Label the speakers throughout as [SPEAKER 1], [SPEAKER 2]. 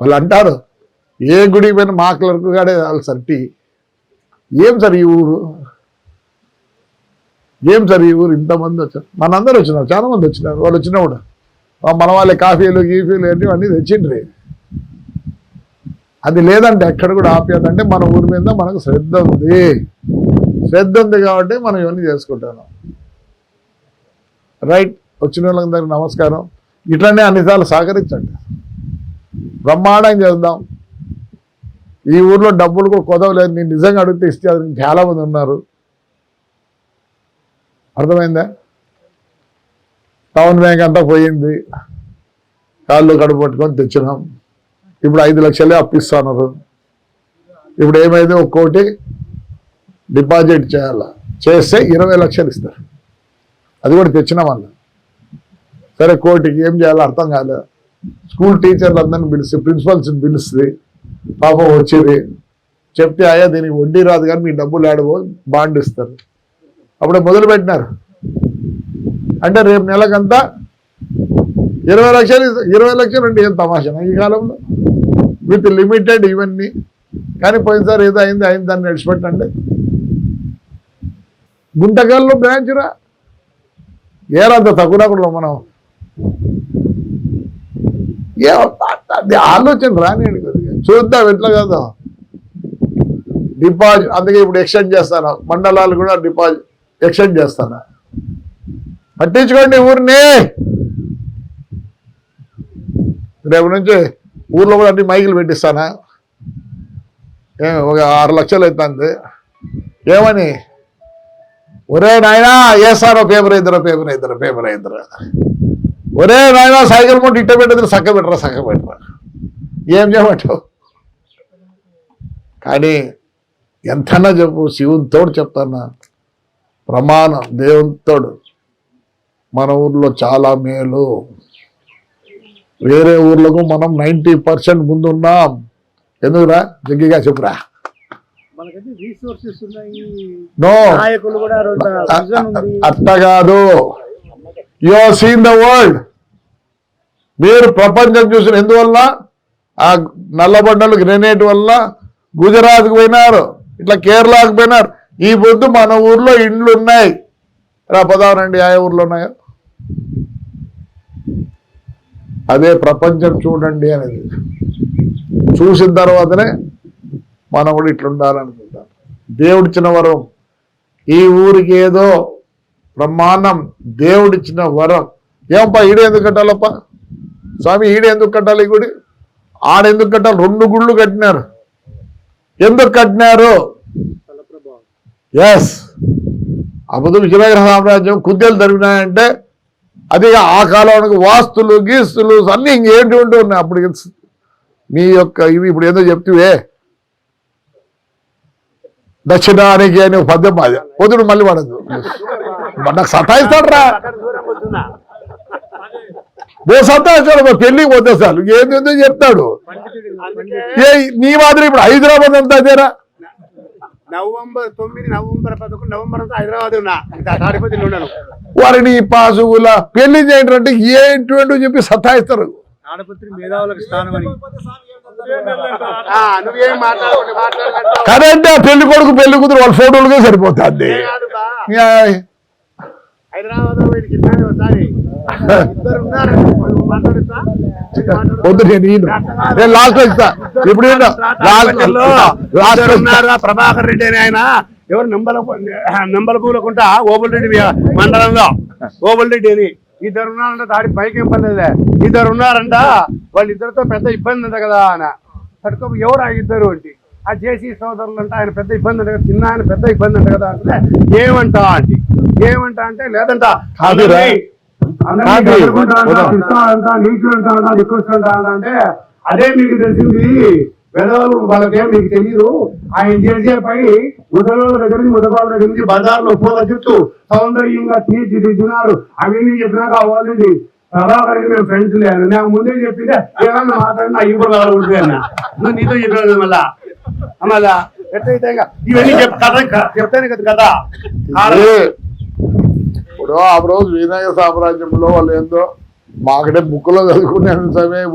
[SPEAKER 1] వాళ్ళు అంటారు ఏ గుడికి పోయిన మా క్లర్క్ గాడే వాళ్ళు సర్టి. టీ ఏం సార్ ఈ ఊరు? ఏం సార్ ఈ ఊరు? ఇంతమంది వచ్చారు. మనందరూ వచ్చినారు చాలా మంది వచ్చినారు. వాళ్ళు వచ్చినప్పుడు మన వాళ్ళే కాఫీలు గీఫీలు అన్నీ అన్నీ తెచ్చిండ్రి. అది లేదంటే ఎక్కడ కూడా ఆపేదంటే అంటే మన ఊరి మీద మనకు శ్రద్ధ ఉంది. శ్రద్ధ ఉంది కాబట్టి మనం ఇవన్నీ చేసుకుంటాను. రైట్ వచ్చిన వాళ్ళందరికీ నమస్కారం. ఇట్లనే అన్నిసార్లు సహకరించండి. బ్రహ్మాండంగా చేద్దాం ఈ ఊర్లో డబ్బులు కూడా కొదవలేదు. నేను నిజంగా అడిగితే ఇస్తే అది ఉన్నారు. అర్థమైందా? టౌన్ బ్యాంక్ అంతా పోయింది. కాళ్ళు కడుపు పట్టుకొని తెచ్చినాం. ఇప్పుడు ఐదు లక్షలే అప్పిస్తున్నారు. ఇప్పుడు ఏమైంది? ఒక్కోటి డిపాజిట్ చేయాల? చేస్తే ఇరవై లక్షలు ఇస్తారు. అది కూడా తెచ్చినాం వాళ్ళ. సరే కోటికి ఏం చేయాలో అర్థం కాలేదు. స్కూల్ టీచర్లు అందరిని పిలిచి ప్రిన్సిపల్స్ని పిలుస్తుంది పాపం వచ్చేది చెప్తే అయ్యా దీనికి వడ్డీ రాదు కానీ మీ డబ్బులు ఆడబో బాండ్ ఇస్తారు. అప్పుడే మొదలు పెట్టినారు. అంటే రేపు నెలకంతా ఇరవై లక్షలు ఇరవై లక్షలు అంటే ఏం తమాషా? ఈ కాలంలో విత్ లిమిటెడ్ ఇవన్నీ. కానీ పోయినసారి ఏదో అయింది అయింది దాన్ని నడిచిపెట్టండి. గుంటకల్లో బ్రాంచ్ రా. ఏరంత తక్కువ రాకుండా మనం. అది ఆలోచన రానియండి కొద్దిగా చూద్దాం ఎట్లా కదా డిపాజిట్ అందుకే ఇప్పుడు ఎక్స్టెండ్ చేస్తాను. మండలాలు కూడా డిపాజిట్ ఎక్స్టెండ్ చేస్తాను. పట్టించుకోండి ఊరిని. రేపు నుంచి ఊర్లో కూడా అన్ని మైకులు పెట్టిస్తానా? ఏ ఒక ఆరు లక్షలు అవుతుంది. ఏమని? ఒరే నాయనా ఏసారో పేపర్ ఇద్దరు పేపర్ ఇద్దరు పేపర్ ఇద్దరు ఒరే నాయనా సైకిల్ ముందు ఇట్ట పెట్టదు సక్క పెట్టరా సక్క పెట్టరా. ఏం చేయమంటావు? కానీ ఎంతన్నా చెప్పు శివునితోడు చెప్తానా ప్రమాణం దేవునితోడు మన ఊర్లో చాలా మేలు. వేరే ఊర్లకు మనం నైంటీ పర్సెంట్ ముందున్నాం ఎందుకురా? జగ్గిగా చెప్పురా. నో. అట్ట కాదు. యు సీన్ ద వరల్డ్ మీరు ప్రపంచం చూసిన ఎందువల్ల? ఆ నల్లబండలు గ్రెనేట్ వల్ల గుజరాత్కి పోయినారు. ఇట్లా కేరళకు పోయినారు. ఈ పొద్దు మన ఊర్లో ఇండ్లు ఉన్నాయి. రా పదావనండి ఆ ఊర్లో ఉన్నాయో? అదే ప్రపంచం చూడండి అనేది. చూసిన తర్వాతనే మనం కూడా ఇట్లుండాలనుకుంటాం. దేవుడిచ్చిన వరం. ఈ ఊరికి ఏదో బ్రహ్మాండం దేవుడిచ్చిన వరం. ఏమప్పా ఈడ కట్టాలప్పా స్వామి ఈడ ఎందుకు కట్టాలి ఈ గుడి? ఆడెందుకు కట్టాలి? రెండు గుళ్ళు కట్టినారు. ఎందుకు కట్టినారు? ఎస్ అబద్ధ విజయనగర సామ్రాజ్యం కుద్దెలు తరిగినాయంటే అది ఆ కాలానికి వాస్తులు గీస్తులు అన్నీ ఇంకేంటి ఉంటూ ఉన్నాయి. అప్పుడు మీ యొక్క ఇవి ఇప్పుడు ఏదో చెప్తివే. దక్షిణానికి అని పద్యం మాది. పొద్దుడు మళ్ళీ పడదు నాకు సతాయిస్తాడు రా ఓ మా పెళ్ళికి పోతే సార్ ఏందో చెప్తాడు? ఏ నీ మాదిరి ఇప్పుడు హైదరాబాద్ అంతా అదేరా?
[SPEAKER 2] నవంబర్ తొమ్మిది నవంబర్ పదకొండు నవంబర్ అంతా హైదరాబాద్ ఉన్నా. ఉన్నాను.
[SPEAKER 1] వారిని పాసుగుల పెళ్ళి చేయండి అంటే ఏంటి చెప్పి సతాయిస్తారు.
[SPEAKER 2] తాడిపత్రి మేధావులకు స్థానం అని. ఆ, నువ్వేం మాట్లాడకుండా మాట్లాడకంటావు.
[SPEAKER 1] కరెంట్ పెళ్ళి కొడుకు పెళ్ళి కూతురు వాళ్ళ ఫోటోలుగా సరిపోతుంది.
[SPEAKER 2] ఏ హైదరాబాద్ వీడికి ఒకసారి ఇద్దరు ఉన్నారు వాళ్ళు మాట్లాడుతా
[SPEAKER 1] వద్దు నేను ఈయన. నేను లాస్ట్లో ఇస్తా ఇప్పుడు. లాస్ట్.
[SPEAKER 2] ఉన్నారా ప్రభాకర్ రెడ్డి అని ఆయన ఎవరు నంబల నంబల పూలకుంటా ఓబుల్ రెడ్డి మండలంలో ఓబుల్ రెడ్డి అని ఇద్దరు ఉన్నారంట దాడి పైకి ఏం. ఇద్దరు ఉన్నారంట వాళ్ళు ఇద్దరితో పెద్ద ఇబ్బంది ఉంది కదా ఆయన పట్టుకో ఎవరు ఆ ఇద్దరు అంటే ఆ జేసీ సోదరులు అంటే ఆయన పెద్ద ఇబ్బంది ఉంది కదా చిన్న ఆయన పెద్ద ఇబ్బంది ఉంది కదా అంటే ఏమంటా అంటే ఏమంటా అంటే లేదంట. అంటా, అదే మీకు తెలిసింది. పెద్దవాళ్ళు వాళ్ళకేం మీకు తెలియదు ఆయన చేసే పని ముసలోళ్ళ దగ్గర నుంచి ముసలాళ్ళ దగ్గర నుంచి బజార్లో పూల చుట్టూ సౌందర్యంగా తీర్చిదిద్దినారు. అవన్నీ చెప్పినాక అవ్వాలండి ప్రభాకర్కి మేము ఫ్రెండ్స్ లేదు నాకు ముందే చెప్పిందే ఏమన్నా మాట్లాడినా ఇప్పుడు కావాలి నువ్వు నీతో చెప్పాను మళ్ళా? మళ్ళా? ఎట్లయితే ఇవన్నీ చెప్ కథ చెప్తాను కదా కదా
[SPEAKER 1] ఇప్పుడు ఆ రోజు వినాయక సామ్రాజ్యంలో వాళ్ళు ఏందో మాకడే బుక్లో చదువుకునే సమయం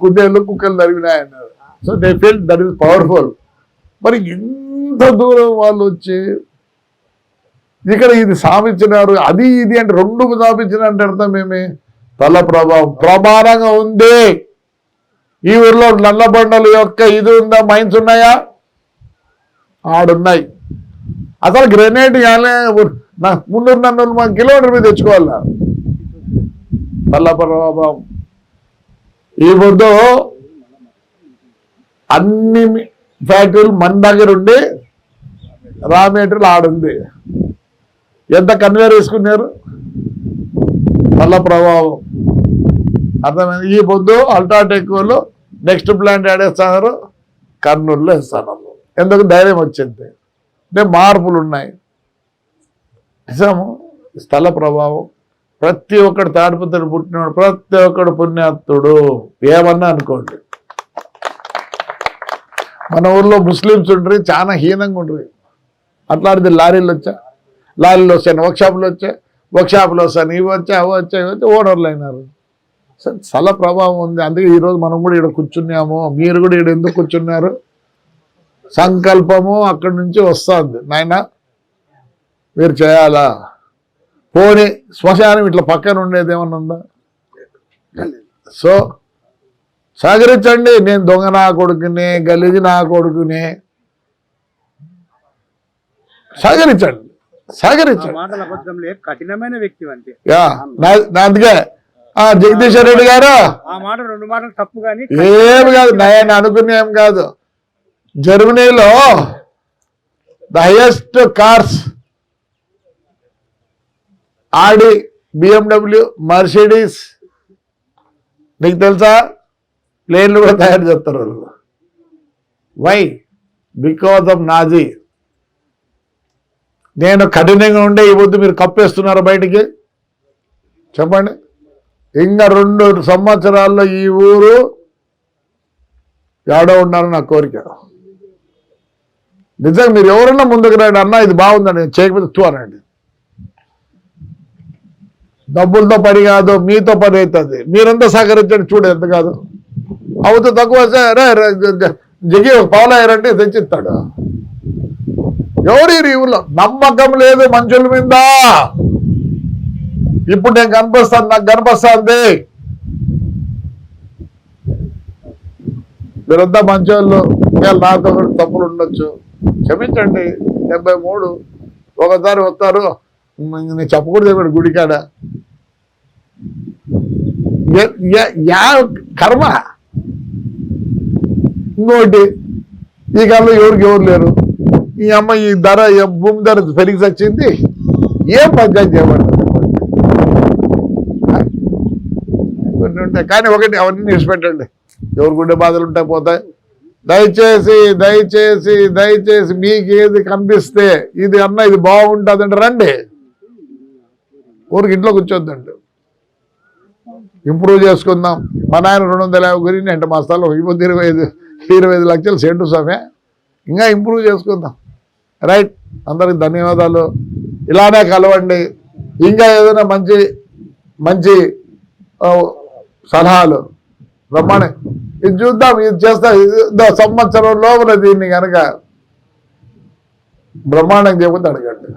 [SPEAKER 1] కుందేళ్ళు కుక్కలు తరిగినాయన్నారు so they feel that is powerful మరి ఇంత దూరం వాళ్ళు వచ్చి ఇక్కడ ఇది సాధించినారు అది ఇది అంటే రెండు సాధించిన అంటే అర్థం ఏమి? తల ప్రభావం ప్రమాణంగా ఉంది. ఈ ఊర్లో నల్లబండల యొక్క ఇది ఉందా మైన్స్ ఉన్నాయా? ఆడున్నాయి. అసలు గ్రెనేడ్ నాకు మున్నూరు నన్ను మా కిలోమీటర్ మీద తెచ్చుకోవాలా? తల్ల ప్రభావం ఈ పొద్దు అన్ని ఫ్యాక్టరీలు మన దగ్గర ఉండి రా మెటీరియల్ ఆడుంది ఎంత కన్వేర్ వేసుకున్నారు? వల్ల ప్రభావం అర్థమైంది? ఈ పొద్దు అల్ట్రాటెక్ వాళ్ళు నెక్స్ట్ ప్లాంట్ ఆడేస్తున్నారు కర్నూలులో ఇస్తున్నారు ఎందుకు ధైర్యం వచ్చింది? అంటే మార్పులు ఉన్నాయి. నిజాము స్థల ప్రభావం. ప్రతి ఒక్కడు తాడిపత్రుడు పుట్టినవాడు ప్రతి ఒక్కడు పుణ్యాత్తుడు ఏమన్నా అనుకోండి. మన ఊర్లో ముస్లిమ్స్ ఉంటారు చాలా హీనంగా ఉంటుంది అట్లాంటిది లారీలు వచ్చా? లారీలు వస్తాయి వర్క్షాపులు వచ్చాయి వర్క్షాప్లు వస్తాను ఇవి వచ్చాయి అవి వచ్చా ఇవి వచ్చా ఓనర్లు అయినారు. సరే స్థల ప్రభావం ఉంది. అందుకే ఈరోజు మనం కూడా ఇక్కడ కూర్చున్నాము. మీరు కూడా ఇక్కడ ఎందుకు కూర్చున్నారు? సంకల్పము అక్కడి నుంచి వస్తుంది. నాయన మీరు చేయాలా? పోనీ శ్మశానం ఇట్లా పక్కన ఉండేది ఏమన్నా ఉందా? సో సహకరించండి నేను దొంగ నా కొడుకుని గలీజి నా కొడుకుని. సహకరించండి సహకరించండి.
[SPEAKER 3] కఠినమైన వ్యక్తి అంతే.
[SPEAKER 1] అందుకే. ఆ, జగదీశ్వర్ రెడ్డి గారు.
[SPEAKER 3] ఆ మాట రెండు మాటలు తప్పు కానీ
[SPEAKER 1] ఏం కాదు నేను అనుకునే ఏం కాదు. జర్మనీలో the highest cars Audi BMW Mercedes నీకు తెలుసా? ప్లేన్లు కూడా తయారు చేస్తారు వాళ్ళు. వై బికాస్ ఆఫ్ నాజీ నేను కఠినంగా ఉండే ఈ వద్దు మీరు కప్పేస్తున్నారు బయటికి. చెప్పండి. ఇంకా రెండు సంవత్సరాల్లో ఈ ఊరు ఏడో ఉండాలని నా కోరిక. నిజంగా మీరు ఎవరన్నా ముందుకు రండి. అన్నా ఇది బాగుందండి. చేయకపోతే తూ అనండి. డబ్బులతో పని కాదు మీతో పని అవుతుంది. మీరంతా సహకరించండి చూడు ఎంత కాదు. అవుతే తక్కువ జగి ఒక తెచ్చిస్తాడు. ఎవరు ఈ ఊళ్ళో నమ్మకం లేదు మనుషుల మీద. ఇప్పుడు నేను కనిపిస్తాను నాకు కనిపిస్తుంది. మీరంతా మంచోళ్ళు ఇవాళ నాతో కూడా తప్పులు ఉండొచ్చు. క్షమించండి డెబ్బై మూడు ఒకసారి వస్తారు. నేను చెప్పకూడదు ఇక్కడ గుడికాడ. యా కర్మ. ఇంకోటి ఈ కాలంలో ఎవరికి ఎవరు లేరు? ఈ అమ్మ ఈ ధర భూమి ధర పెరిగి వచ్చింది ఏం పంచాయతీ చేయబడ్డారు కొన్ని ఉంటాయి. కానీ ఒకటి అవన్నీ నిడిచిపెట్టండి ఎవరు గుండె బాధలు ఉంటాయి పోతాయి. దయచేసి దయచేసి దయచేసి మీకు ఏది కనిపిస్తే ఇది అన్న ఇది బాగుంటుందండి రండి. ఊరికి ఇంట్లో కూర్చోద్దండి. ఇంప్రూవ్ చేసుకుందాం. మా నాయన రెండు వందల యాభై గురించి అంటే మా స్థలం ఇప్పుడు ఇరవై ఐదు ఇరవై ఐదు లక్షలు సెంటు స్వామి ఇంకా ఇంప్రూవ్ చేసుకుందాం. రైట్? అందరికి ధన్యవాదాలు. ఇలానే కలవండి. ఇంకా ఏదైనా మంచి మంచి సలహాలు బ్రహ్మాండ ఇది చూద్దాం ఇది చేస్తా. ఇది సంవత్సరం లోపల దీన్ని కనుక బ్రహ్మాండం చేయకపోతే అడగండి.